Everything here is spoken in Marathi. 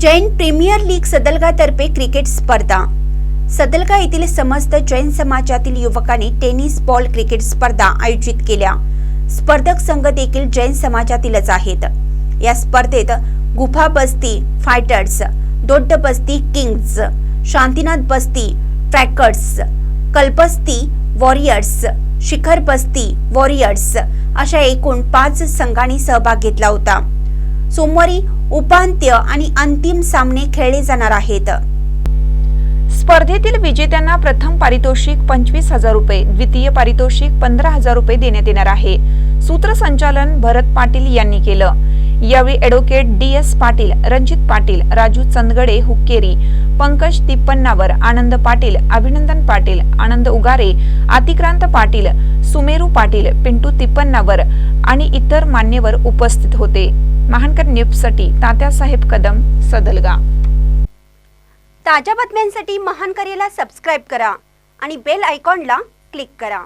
जैन प्रीमियर लीग सदलगातर्फे क्रिकेट स्पर्धा. सदलगा येथील समस्त जैन समाजातील युवकांनी टेनिस बॉल क्रिकेट स्पर्धा आयोजित केल्या. स्पर्धक संघ देखील जैन समाजातीलच आहेत. या स्पर्धेत Gufa Basti fighters Dodda Basti kings Shantinath Basti trackers कल्पस्ती warriors Shikhar Basti warriors अशा एकूण पाच संघांनी सहभाग घेतला होता. सोमवारी उपांत्य आणि अंतिम सामने खेळले जाणार आहेत. स्पर्धेतील विजेत्यांना प्रथम पारितोषिक पंचवीस हजार रुपये द्वितीय पारितोषिक पंधरा हजार रुपये देण्यात येणार आहे. सूत्रसंचालन भरत पाटील यांनी केलं. यावेळी advocate D S Patil Ranjit Patil Raju Chandgade Hukkeri Pankaj Tippannavar Anand Patil Abhinandan Patil Anand Ugare अतिक्रांत Patil Sumeru Patil Pintu तिप्पन्नावर आणि इतर मान्यवर उपस्थित होते. महानकर न्यूजसाठी तात्यासाहेब कदम सदलगा. ताज्या बातम्यांसाठी महानकरेला सबस्क्राईब करा आणि बेल आयकॉनला क्लिक करा.